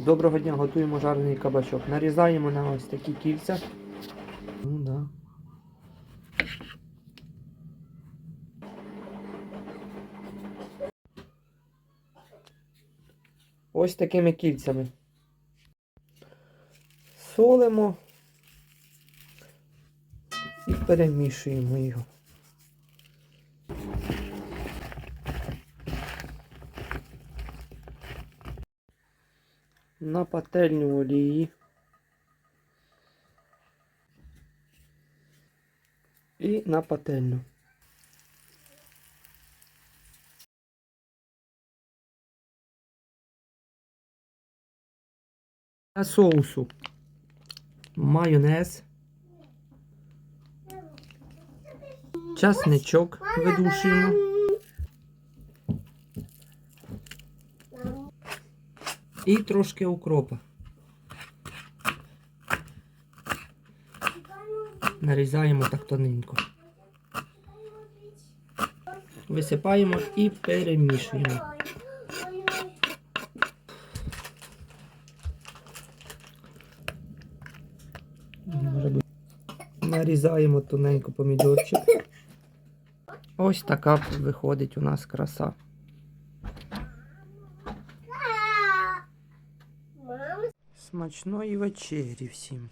Доброго дня, готуємо жарений кабачок. Нарізаємо на ось такі кільця. Ну да. Ось такими кільцями. Солимо і перемішуємо його. На пательню олії. І на пательню. Для соусу майонез, часничок видушуємо. І трошки укропа. Нарізаємо так тоненько. Висипаємо і перемішуємо. Нарізаємо тоненько помідорчик. Ось така виходить у нас краса. Смачної вечері всім.